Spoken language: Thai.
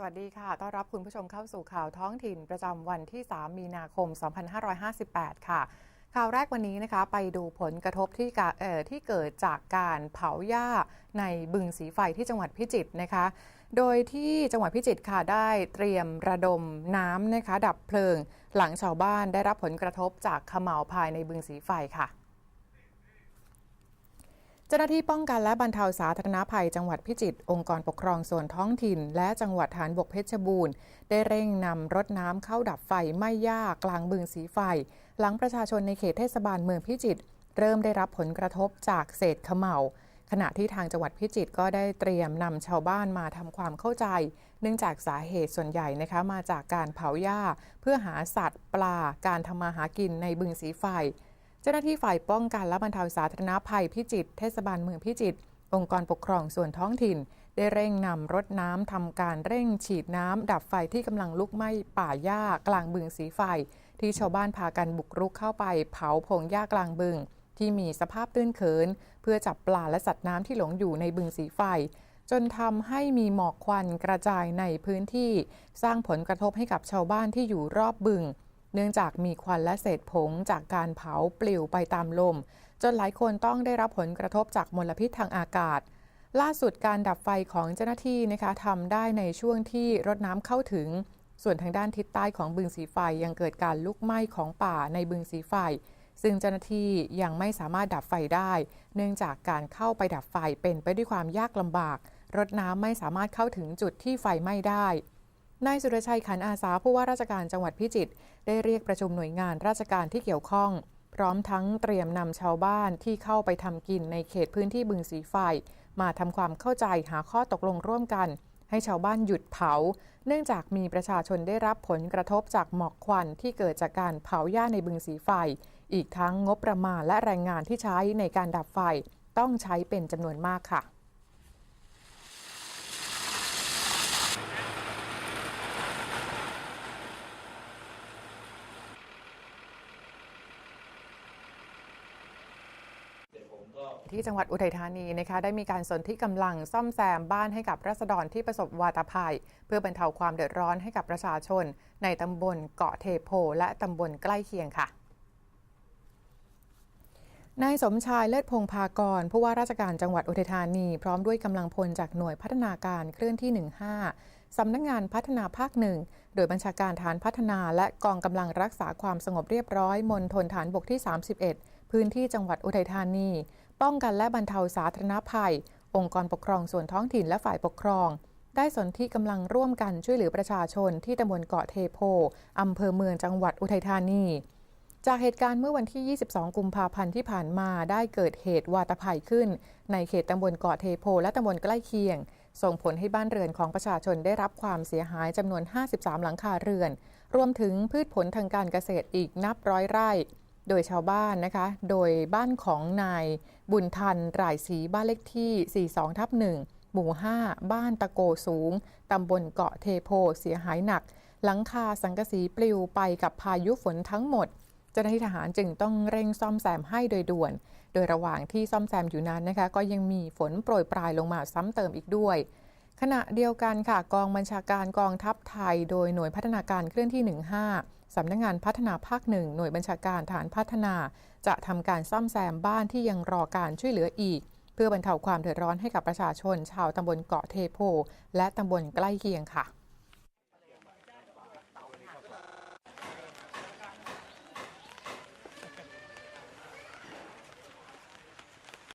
สวัสดีค่ะ ต้อนรับคุณผู้ชมเข้าสู่ข่าวท้องถิ่นประจำวันที่ 3 มีนาคม 2558 ค่ะ ข่าวแรกวันนี้นะคะ ไปดูผลกระทบที่กะเที่เกิดจากการเผาหญ้าในบึงสีไฟที่จังหวัดพิจิตรนะคะ โดยที่จังหวัดพิจิตรค่ะได้เตรียมระดมน้ำนะคะ ดับเพลิง หลังชาวบ้านได้รับผลกระทบจากขม่าวภายในบึงสีไฟค่ะ จ้าหน้าที่ป้องกันและบรรเทาสาธารณภัยจังหวัดพิจิตรองค์กรปกครองส่วนท้องถิ่น และจังหวัดฐานบกเพชรบูรณ์ ได้เร่งนำรถน้ำเข้าดับไฟไหม้หญ้ากลางบึงสีไฟ หลังประชาชนในเขตเทศบาลเมืองพิจิตรเริ่มได้รับผลกระทบจากเศษเขม่าขณะที่ทางจังหวัดพิจิตรก็ได้เตรียมนำชาวบ้านมาทำความเข้าใจ เนื่องจากสาเหตุส่วนใหญ่นะคะมาจากการเผาหญ้า เพื่อหาสัตว์ปลาการทำมาหากินในบึงสีไฟ เจ้าหน้าที่ฝ่ายป้องกันและบรรเทาสาธารณภัยพิจิตรเทศบาลเมืองพิจิตรองค์กรปกครองส่วนท้องถิ่น ได้เร่งนำรถน้ำทำการเร่งฉีดน้ำดับไฟที่กำลังลุกไหม้ป่าหญ้ากลางบึงสีไฟ ที่ชาวบ้านพากันบุกรุกเข้าไป เผาพงหญ้ากลางบึง ที่มีสภาพตื้นเขิน เพื่อจับปลาและสัตว์น้ำที่หลงอยู่ในบึงสีไฟ จนทำให้มีหมอกควันกระจายในพื้นที่ สร้างผลกระทบให้กับชาวบ้านที่อยู่รอบบึง เนื่องจากมีควันและเศษผงจากการเผาปลิวไปตามลม จนหลายคนต้องได้รับผลกระทบจากมลพิษทางอากาศ ล่าสุดการดับไฟของเจ้าหน้าที่นะคะทำได้ในช่วงที่รถน้ำเข้าถึง ส่วนทางด้านทิศใต้ของบึงสีไฟยังเกิดการลุกไหม้ของป่าในบึงสีไฟ ซึ่งเจ้าหน้าที่ยังไม่สามารถดับไฟได้ เนื่องจากการเข้าไปดับไฟเป็นไปด้วยความยากลำบาก รถน้ำไม่สามารถเข้าถึงจุดที่ไฟไหม้ได้ นายสุรชัยขันอาสาผู้ว่าราชการจังหวัดพิจิตรได้เรียกประชุมหน่วยงานราชการที่เกี่ยวข้อง พร้อมทั้งเตรียมนำชาวบ้านที่เข้าไปทำกินในเขตพื้นที่บึงสีไฟ มาทำความเข้าใจหาข้อตกลงร่วมกัน ให้ชาวบ้านหยุดเผา เนื่องจากมีประชาชนได้รับผลกระทบจากหมอกควันที่เกิดจากการเผาหญ้าในบึงสีไฟ อีกทั้งงบประมาณและแรงงานที่ใช้ในการดับไฟ ต้องใช้เป็นจำนวนมากค่ะ ที่จังหวัดอุทัยธานีนะคะได้มีการสนที่กำลังซ่อมแซมบ้านให้กับรัษฎรที่ประสบวาตภัย เพื่อบรรเทาความเดือดร้อนให้กับประชาชน ในตำบลเกาะเทโพ และตำบลใกล้เคียงค่ะนายสมชายเลิศพงพากร ผู้ว่าราชการจังหวัดอุทัยธานี พร้อมด้วยกำลังพลจากหน่วยพัฒนาการเคลื่อนที่ 15 สำนักงงานพัฒนาภาคหนึ่ง โดยบัญชาการฐานพัฒนาและกองกำลังรักษาความสงบเรียบร้อยมณฑลฐานบกที่ 31 พื้นที่จังหวัดอุทัยธานี ป้องกันและบรรเทาสาธารณภัย องค์กรปกครองส่วนท้องถิ่นและฝ่ายปกครอง ได้สนที่กำลังร่วมกันช่วยเหลือประชาชนที่ตำบลเกาะเทโพอำเภอเมืองจังหวัดอุทัยธานี จากเหตุการณ์เมื่อวันที่ 22 กุมภาพันธ์ที่ผ่านมาได้เกิดเหตุวาตภัยขึ้น ในเขตตำบลเกาะเทโพและตำบลใกล้เคียง ส่งผลให้บ้านเรือนของประชาชนได้รับความเสียหายจำนวน 53 หลังคาเรือน รวมถึงพืชผลทางการเกษตรอีกนับร้อยไร่ โดยชาวบ้านนะคะ โดยบ้านของนายบุญทันรายศรีบ้านเลขที่ 42ทับ1หมู่ 5 บ้านตะโกสูง ตำบลเกาะเทโพเสียหายหนัก หลังคาสังกะสีปลิวไปกับพายุฝนทั้งหมดเจ้าหน้าที่ทหารจึงต้องเร่งซ่อมแซมให้โดยด่วน โดยระหว่างที่ซ่อมแซมอยู่นั้นนะคะ ก็ยังมีฝนโปรยปลายลงมาซ้ำเติมอีกด้วย ขณะเดียวกันค่ะกองบัญชาการกองทัพไทย โดยหน่วยพัฒนาการเคลื่อนที่ 15 สำนักงงานพัฒนาภาคหนึ่งหน่วยบัญชาการฐานพัฒนา จะทำการซ่อมแซมบ้านที่ยังรอการช่วยเหลืออีก เพื่อบรรเทาความเดือดร้อนให้กับประชาชน ชาวตำบลเกาะเทโพ และตำบลใกล้เคียงค่ะ